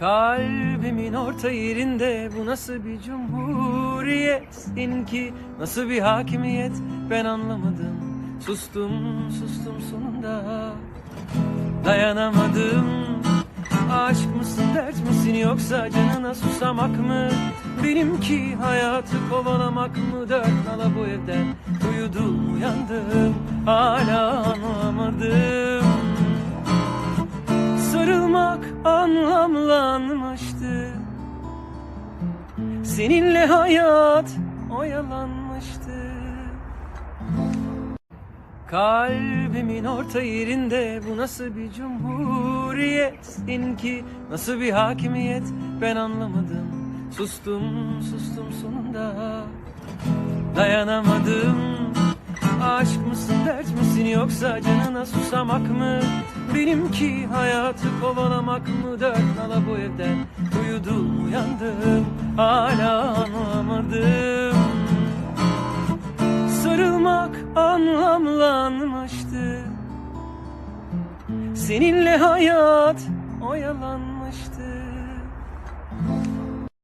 Kalbimin orta yerinde bu nasıl bir cumhuriyet? Seninki nasıl bir hakimiyet? Ben anlamadım. Sustum sustum sonunda. Dayanamadım. Aşk mısın dert misin yoksa canına susamak mı? Benimki hayatı kovalamak mı? Dört nala bu evden uyudum uyandım. Hala Sarılmak anlamlanmıştı. Seninle hayat oyalanmıştı. Kalbimin orta yerinde bu nasıl bir cumhuriyet? Seninki nasıl bir hakimiyet? Ben anlamadım. Sustum sustum sonunda. Dayanamadım Aşk mısın dert misin yoksa canına susamak mı? Benimki hayatı kovalamak mı? Dört nala bu evden uyudum uyandım Hala anlamadım. Sarılmak anlamlanmıştı. Seninle hayat oyalanmıştı